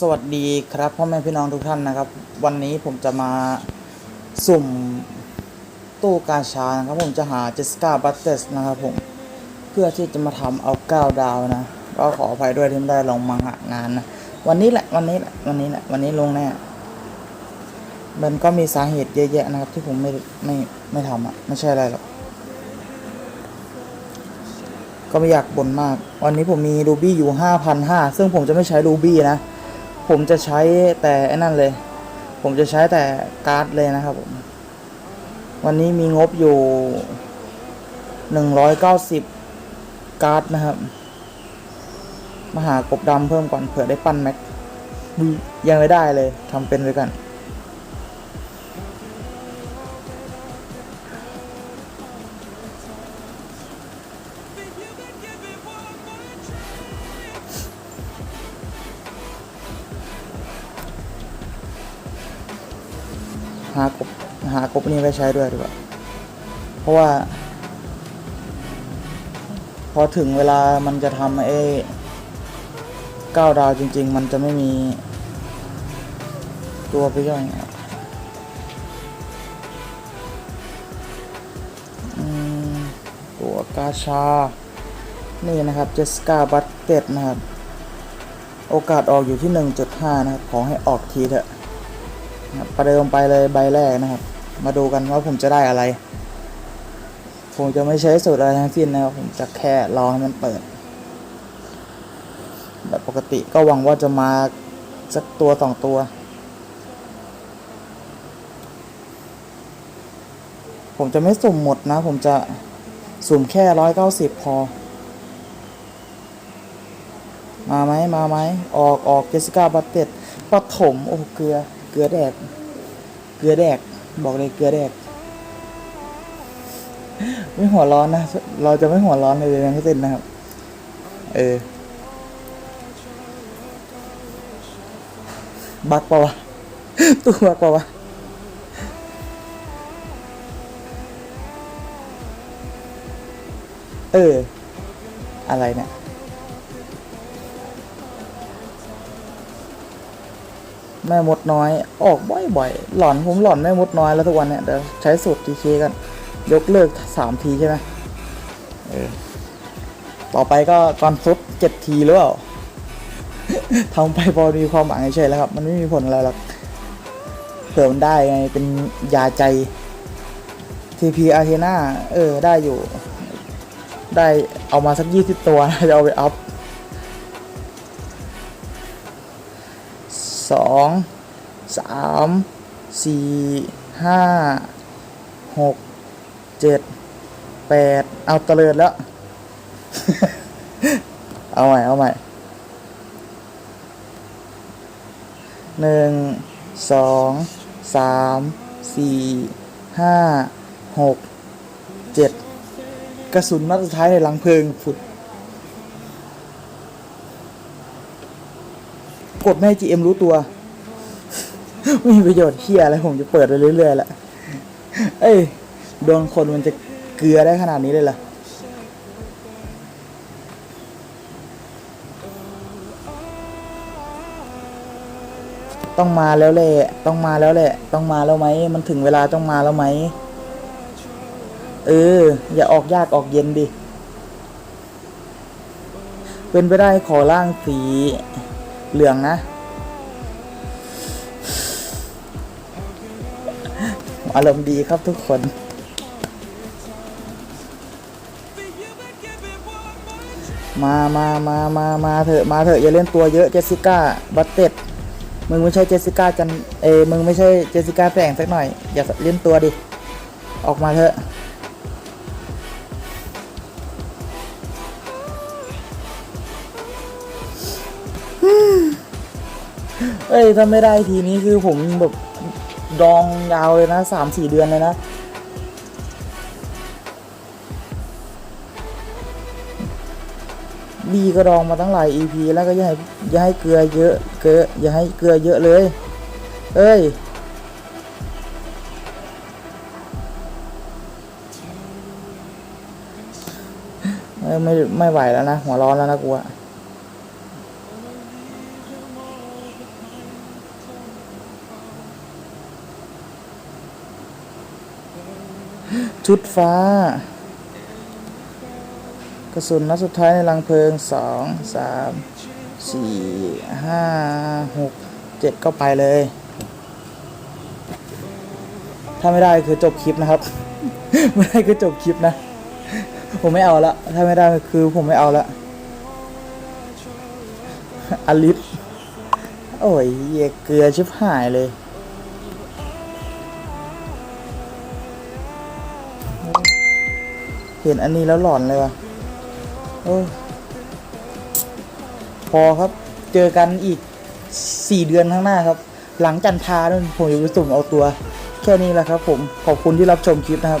สวัสดีครับพ่อแม่พี่น้องทุกท่านนะครับ วันนี้ผมจะมาสุ่มตู้กาชานะครับ ผมจะหาเจสกาบัตเตสนะครับผมเพื่อที่จะมาทำเอาเก้าดาวนะก็ขออภัยด้วยที่ไม่ได้ลงมังหางานนะวันนี้แหละวันนี้แหละวันนี้แหละวันนี้ลงแน่มันก็มีสาเหตุเยอะแยะนะครับ ที่ผมไม่ไม่ไม่ทำอะไม่ใช่อะไรหรอกก็ไม่อยากบ่นมาก วันนี้ผมมีรูบี้อยู่ห้าพันห้าซึ่งผมจะไม่ใช้รูบี้นะ ผมจะใช้แต่ไอ้นั่นเลย ผมจะใช้แต่การ์ดเลยนะครับผม วันนี้มีงบอยู่หนึ่งร้อยเก้าสิบการ์ดนะครับ มาหากบดำเพิ่มก่อนเผื่อได้ปั้นแม็กยังไม่ได้เลยทำเป็นไว้กัน หากบหากบนี้ไว้ใช้ด้วยดีกว่า เพราะว่า พอถึงเวลามันจะทำไอ้เก้าดาวจริง ๆ มันจะไม่มี ตัวไปย่อยอะอืมตัวกาชา นี่นะครับเจสกาบัตเต็ดนะครับ โอกาสออกอยู่ที่ 1.5 นะครับ ขอให้ออกทีเถอะ นะครับประเดิมไปเลยใบแรกนะครับ มาดูกันว่าผมจะได้อะไร ผมจะไม่ใช้สูตรอะไรทั้งสิ้นนะครับผมจะแค่รอให้มันเปิด แบบปกติก็หวังว่าจะมาสักตัวสองตัว ผมจะไม่สุ่มหมดนะ ผมจะสุ่มแค่ร้อยเก้าสิบพอ มาไหมมาไหมออกออกเจสสิก้าบัตเต็ดปฐมโอ้เกลือ เกลือแดก เกลือแดก บอกเลยเกลือแดก ไม่หัวร้อนนะ เราจะไม่หัวร้อนเลยทั้งสิ้นนะครับ เออ บักปะวะ ตัวบักปะวะเออ อะไรเนี่ย แม่มดน้อย ออกบ่อยๆ หลอนผมหลอนแม่มดน้อยแล้วทุกวันเนี่ยเดี๋ยวใช้สูตรทีเคกันยกเลิกสามทีใช่ไหมเออต่อไปก็ตอนฟุบเจ็ดทีหรือเปล่าทำไปพอมีความหวังเฉยๆแล้วครับ มันไม่มีผลอะไรหรอกเผื่อมันได้ไงเป็นยาใจ TP a t h e n a เออ ได้อยู่ ได้เอามาสักยี่สิบตัวจะเอาไปอัพ สองสามสี่ห้าหกเจ็ดแปดเอาตะเลิดแล้ว เอาใหม่ เอาใหม่หนึ่งสองสามสี่ห้าหกเจ็ดกระสุนนัดสุดท้ายในหลังเพลิงฝุด กดไม่ให้ GM รู้ตัว ไม่มีประโยชน์เฮียอะไรผมจะเปิดไปเรื่อยๆแหละเอ้ยโดนคนมันจะเกลือได้ขนาดนี้เลยเหรอต้องมาแล้วแหละ ต้องมาแล้วแหละ ต้องมาแล้วไหม มันถึงเวลาต้องมาแล้วไหม เออ อย่าออกยากออกเย็นดิ เป็นไปได้ขอร่างสี เหลืองนะอารมณ์ดีครับทุกคน มามามามามาเถอะมาเถอะอย่าเล่นตัวเยอะเจสสิก้าบัตเต็ดมึงไม่ใช่เจสสิก้าจันเอมึงไม่ใช่เจสสิก้าแสงสักหน่อย อย่าเล่นตัวดิ ออกมาเถอะ เอ้ยถ้าไม่ได้ทีนี้คือผมแบบดองยาวเลยนะสามสี่เดือนเลยนะ บีก็ดองมาตั้งหลาย EP แล้วก็อย่าให้อย่าให้เกลือเยอะเกลืออย่าให้เกลือเยอะเลย เอ้ยไม่ไม่ไม่ไหวแล้วนะ หัวร้อนแล้วนะกูอะ ชุดฟ้า กระสุนนัดสุดท้ายในรังเพลิงสองสามสี่ห้าหกเจ็ดก็ไปเลย ถ้าไม่ได้คือจบคลิปนะครับ ไม่ได้คือจบคลิปนะ ผมไม่เอาละ ถ้าไม่ได้คือผมไม่เอาละอลิสโอ้ยเกลือชิบหายเลย เห็นอันนี้แล้วหลอนเลยว่ะโอ้พอครับ เจอกันอีกสี่เดือนข้างหน้าครับ หลังจันทรานู่นผมอยู่สุ่มเอาตัว แค่นี้แหละครับผม ขอบคุณที่รับชมคลิปนะครับ